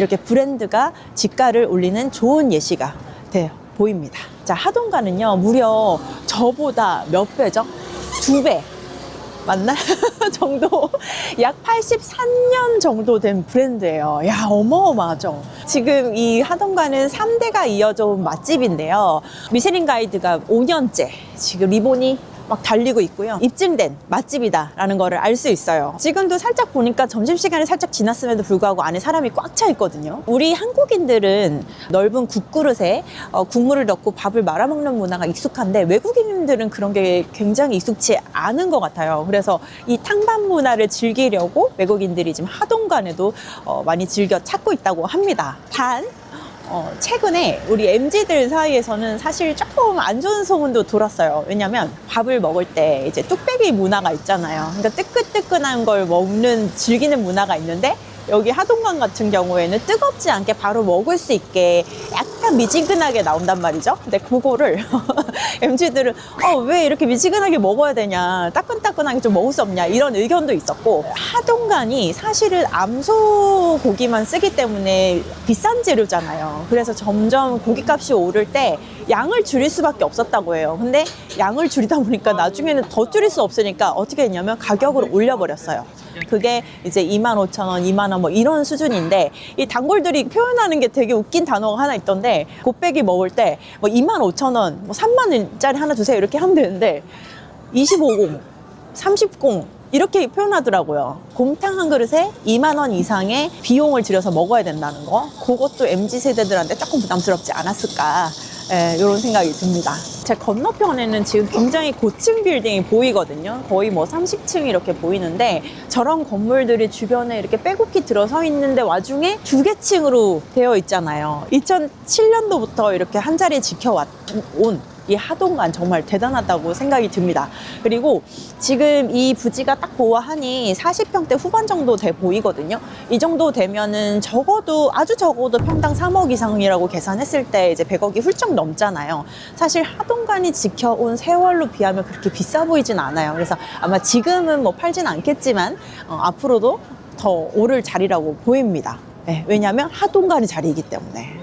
이렇게 브랜드가 지가를 올리는 좋은 예시가 돼 보입니다. 자, 하동가는요, 무려 저보다 몇 배죠? 두 배. 맞나? 정도 약 83년 정도 된 브랜드예요. 야, 어마어마하죠. 지금 이 하동가는 3대가 이어져 온 맛집인데요. 미쉐린 가이드가 5년째 지금 리본이 막 달리고 있고요. 입증된 맛집이다라는 거를 알 수 있어요. 지금도 살짝 보니까 점심시간이 살짝 지났음에도 불구하고 안에 사람이 꽉 차 있거든요. 우리 한국인들은 넓은 국그릇에 어, 국물을 넣고 밥을 말아먹는 문화가 익숙한데 외국인들은 그런 게 굉장히 익숙치 않은 것 같아요. 그래서 이 탕밥 문화를 즐기려고 외국인들이 지금 하동간에도 어, 많이 즐겨 찾고 있다고 합니다. 단 어, 최근에 우리 MZ들 사이에서는 사실 조금 안 좋은 소문도 돌았어요. 왜냐면 밥을 먹을 때 이제 뚝배기 문화가 있잖아요. 그러니까 뜨끈뜨끈한 걸 먹는, 즐기는 문화가 있는데 여기 하동강 같은 경우에는 뜨겁지 않게 바로 먹을 수 있게 약간 미지근하게 나온단 말이죠. 근데 그거를 MZ들은 어, 왜 이렇게 미지근하게 먹어야 되냐, 따끈따끈하게 좀 먹을 수 없냐 이런 의견도 있었고 하동간이 사실은 암소 고기만 쓰기 때문에 비싼 재료잖아요. 그래서 점점 고기값이 오를 때 양을 줄일 수밖에 없었다고 해요. 근데 양을 줄이다 보니까 나중에는 더 줄일 수 없으니까 어떻게 했냐면 가격을 올려버렸어요. 그게 이제 2만 5천 원, 2만 원 뭐 이런 수준인데 이 단골들이 표현하는 게 되게 웃긴 단어가 하나 있던데 곱빼기 먹을 때 뭐 2만 5천 원, 뭐 3만 원 짜리 하나 주세요 이렇게 하면 되는데 25공, 30공 이렇게 표현하더라고요. 곰탕 한 그릇에 2만 원 이상의 비용을 들여서 먹어야 된다는 거. 그것도 MZ 세대들한테 조금 부담스럽지 않았을까. 예, 이런 생각이 듭니다. 제 건너편에는 지금 굉장히 고층 빌딩이 보이거든요. 거의 뭐 30층 이렇게 보이는데 저런 건물들이 주변에 이렇게 빼곡히 들어서 있는데 와중에 두 개 층으로 되어 있잖아요. 2007년도부터 이렇게 한 자리 지켜온 이 하동간 정말 대단하다고 생각이 듭니다. 그리고 지금 이 부지가 딱 보아하니 40평대 후반 정도 돼 보이거든요. 이 정도 되면은 적어도 아주 적어도 평당 3억 이상이라고 계산했을 때 이제 100억이 훌쩍 넘잖아요. 사실 하동간이 지켜온 세월로 비하면 그렇게 비싸 보이진 않아요. 그래서 아마 지금은 뭐 팔진 않겠지만 어, 앞으로도 더 오를 자리라고 보입니다. 네, 왜냐하면 하동간의 자리이기 때문에.